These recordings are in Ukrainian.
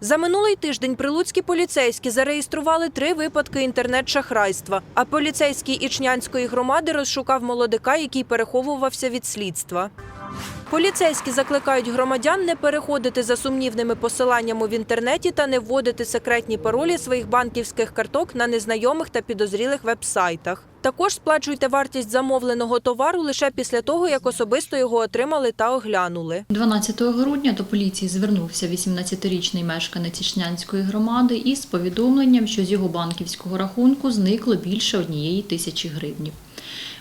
За минулий тиждень прилуцькі поліцейські зареєстрували три випадки інтернет-шахрайства. А поліцейський Ічнянської громади розшукав молодика, який переховувався від слідства. Поліцейські закликають громадян не переходити за сумнівними посиланнями в інтернеті та не вводити секретні паролі своїх банківських карток на незнайомих та підозрілих веб-сайтах. Також сплачуйте вартість замовленого товару лише після того, як особисто його отримали та оглянули. 12 грудня до поліції звернувся 18-річний мешканець Ічнянської громади із повідомленням, що з його банківського рахунку зникло більше однієї тисячі гривнів.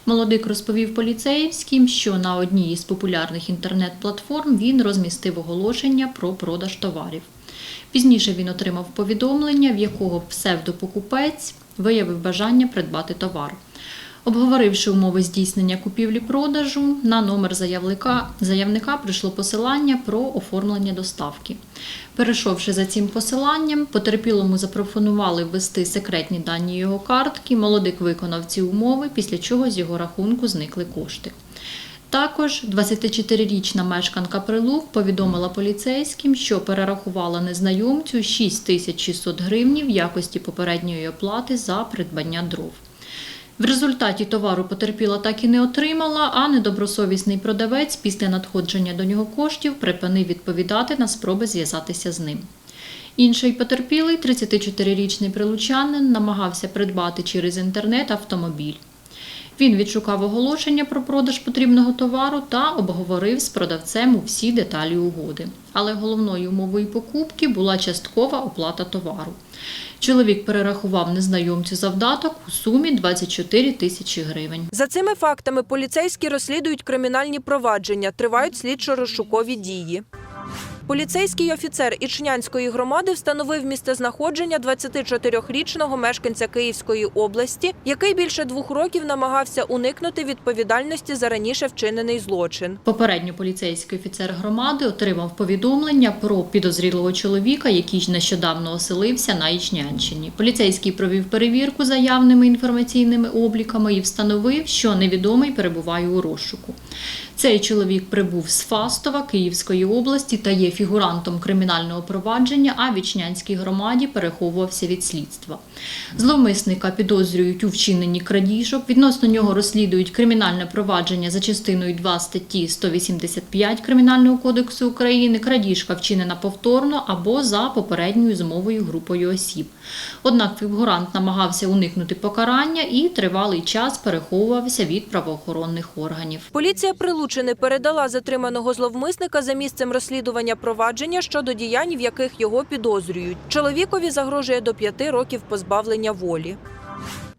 Молодик розповів поліцейським, що на одній із популярних інтернет-платформ він розмістив оголошення про продаж товарів. Пізніше він отримав повідомлення, в якого псевдопокупець виявив бажання придбати товар. Обговоривши умови здійснення купівлі-продажу, на номер заявника, заявника прийшло посилання про оформлення доставки. Перейшовши за цим посиланням, потерпілому запропонували ввести секретні дані його картки. Молодик виконав ці умови, після чого з його рахунку зникли кошти. Також 24-річна мешканка Прилук повідомила поліцейським, що перерахувала незнайомцю 6600 гривнів в якості попередньої оплати за придбання дров. В результаті товару потерпіла так і не отримала, а недобросовісний продавець після надходження до нього коштів припинив відповідати на спроби зв'язатися з ним. Інший потерпілий, 34-річний прилучанин, намагався придбати через інтернет автомобіль. Він відшукав оголошення про продаж потрібного товару та обговорив з продавцем всі деталі угоди. Але головною умовою покупки була часткова оплата товару. Чоловік перерахував незнайомцю завдаток у сумі 24 тисячі гривень. За цими фактами поліцейські розслідують кримінальні провадження, тривають слідчо-розшукові дії. Поліцейський офіцер Ічнянської громади встановив місцезнаходження 24-річного мешканця Київської області, який більше двох років намагався уникнути відповідальності за раніше вчинений злочин. Попередньо поліцейський офіцер громади отримав повідомлення про підозрілого чоловіка, який нещодавно оселився на Ічнянщині. Поліцейський провів перевірку за явними інформаційними обліками і встановив, що невідомий перебуває у розшуку. Цей чоловік прибув з Фастова Київської області та є фігурантом кримінального провадження, а в Ічнянській громаді переховувався від слідства. Зловмисника підозрюють у вчиненні крадіжок. Відносно нього розслідують кримінальне провадження за частиною 2 статті 185 Кримінального кодексу України. Крадіжка вчинена повторно або за попередньою змовою групою осіб. Однак фігурант намагався уникнути покарання і тривалий час переховувався від правоохоронних органів. Поліція Прилучини передала затриманого зловмисника за місцем розслідування провадження щодо діянь, в яких його підозрюють. Чоловікові загрожує до п'яти років позбавлення волі.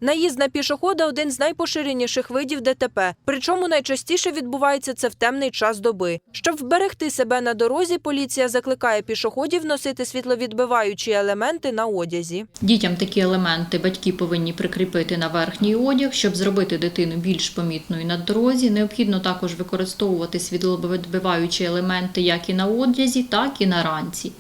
Наїзд на пішохода один з найпоширеніших видів ДТП. Причому найчастіше відбувається це в темний час доби. Щоб вберегти себе на дорозі, поліція закликає пішоходів носити світловідбиваючі елементи на одязі. Дітям такі елементи батьки повинні прикріпити на верхній одяг, щоб зробити дитину більш помітною на дорозі. Необхідно також використовувати світловідбиваючі елементи як і на одязі, так і на ранці.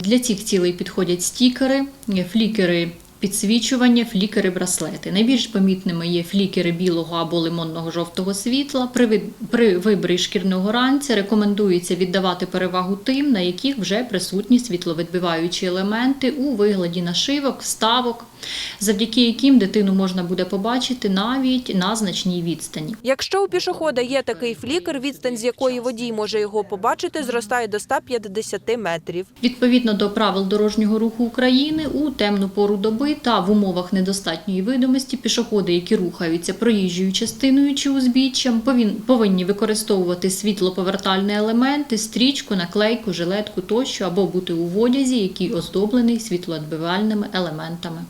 Для цих цілей підходять стікери, флікери. Підсвічування, флікери, браслети. Найбільш помітними є флікери білого або лимонного жовтого світла. При, при виборі шкірного ранця рекомендується віддавати перевагу тим, на яких вже присутні світловідбиваючі елементи у вигляді нашивок, вставок, завдяки яким дитину можна буде побачити навіть на значній відстані. Якщо у пішохода є такий флікер, відстань з якої водій може його побачити, зростає до 150 метрів. Відповідно до правил дорожнього руху України у темну пору доби та в умовах недостатньої видимості пішоходи, які рухаються проїжджою частиною чи узбіччям, повинні використовувати світлоповертальні елементи, стрічку, наклейку, жилетку тощо або бути у одязі, який оздоблений світлоодбивальними елементами.